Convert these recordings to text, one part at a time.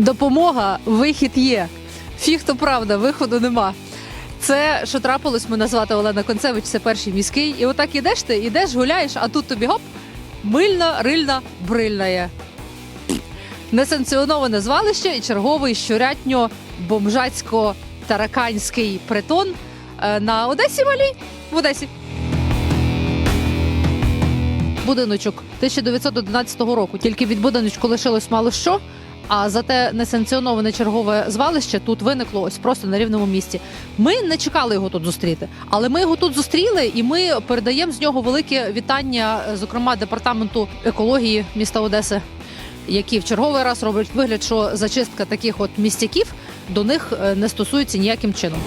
Допомога, вихід є. Фіг то правда, виходу нема. Це що трапилось, мене звати Олена Концевич, це перший міський. І отак ідеш ти, ідеш, гуляєш, а тут тобі гоп, мильна, рильна, брильна. Несанкціоноване звалище і черговий щурятньо бомжацько тараканський притон е, на Одесі малій в Одесі. Будиночок 1911 року. Тільки від будиночку лишилось мало що. А зате несанкціоноване чергове звалище тут виникло ось просто на рівному місці. Ми не чекали його тут зустріти, але ми його тут зустріли, і ми передаємо з нього велике вітання, зокрема департаменту екології міста Одеси, які в черговий раз роблять вигляд, що зачистка таких от містяків до них е, не стосується ніяким чином.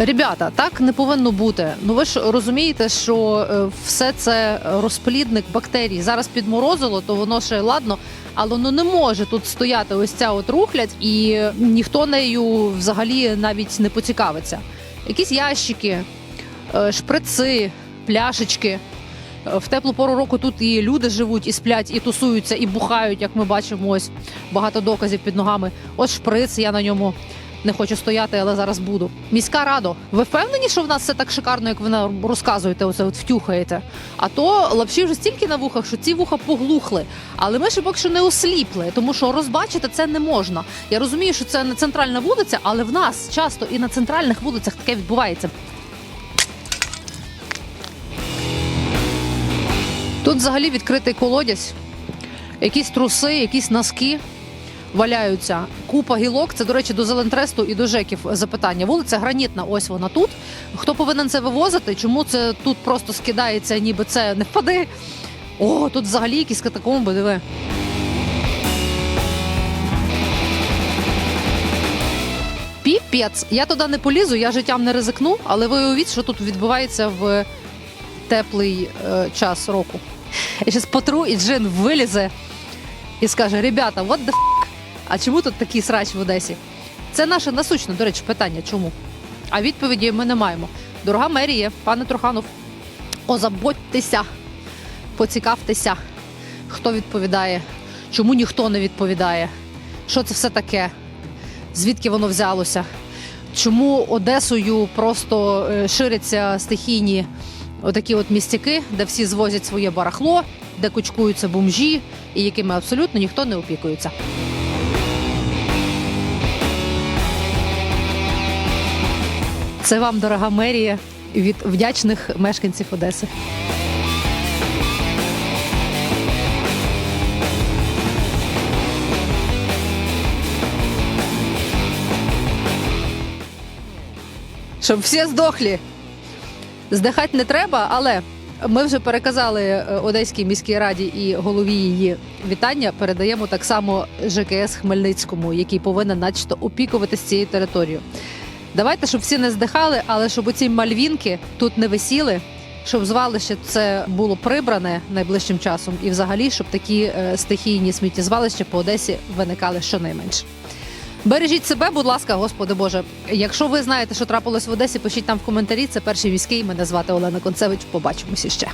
Ребята, так не повинно бути. Ну ви ж розумієте, що е, все це розплідник бактерій. Зараз підморозило, то воно ще ладно, але ну не може тут стояти ось ця от рухлядь, і ніхто нею взагалі навіть не поцікавиться. Якісь ящики, е, шприци, пляшечки. Е, В теплу пору року тут і люди живуть, і сплять, і тусуються, і бухають, як ми бачимо. Ось багато доказів під ногами. Ось шприц, я на ньому не хочу стояти, але зараз буду. Міська радо, ви впевнені, що в нас все так шикарно, як ви нам розказуєте, оце от втюхаєте? А то лапші вже стільки на вухах, що ці вуха поглухли. Але ми ще поки що не осліпли, тому що розбачити це не можна. Я розумію, що це не центральна вулиця, але в нас часто і на центральних вулицях таке відбувається. Тут взагалі відкритий колодязь, якісь труси, якісь носки валяються. Купа гілок. Це, до речі, до Зелентресту і до ЖЕКів запитання. Вулиця Гранітна, ось вона тут. Хто повинен це вивозити? Чому це тут просто скидається, ніби це не впади? О, тут взагалі якісь катакомби, диви. Піпець. Я туди не полізу, я життям не ризикну, але ви уявіть, що тут відбувається в теплий е, час року. Я зараз потру, і джин вилізе і скаже: Ребята, what the f***? А чому тут такий срач в Одесі? Це наше насущне, до речі, питання. Чому? А відповіді ми не маємо. Дорога мерія, пане Труханов, озаботьтеся, поцікавтеся, хто відповідає, чому ніхто не відповідає, що це все таке, звідки воно взялося, чому Одесою просто е, ширяться стихійні отакі от містяки, де всі звозять своє барахло, де кучкуються бомжі, і якими абсолютно ніхто не опікується. Це вам, дорога мерія, від вдячних мешканців Одеси. Щоб всі здохлі. Здихати не треба, але ми вже переказали е, Одеській міській раді і голові її вітання. Передаємо так само ЖКС Хмельницькому, який повинен начебто опікуватися цією територією. Давайте, щоб всі не здихали, але щоб оці мальвінки тут не висіли, щоб звалище це було прибране найближчим часом, і взагалі, щоб такі е, стихійні сміттєзвалища по Одесі виникали щонайменше. Бережіть себе, будь ласка, господи Боже. Якщо ви знаєте, що трапилось в Одесі, пишіть там в коментарі. Це перший міський. Мене звати Олена Концевич. Побачимося ще.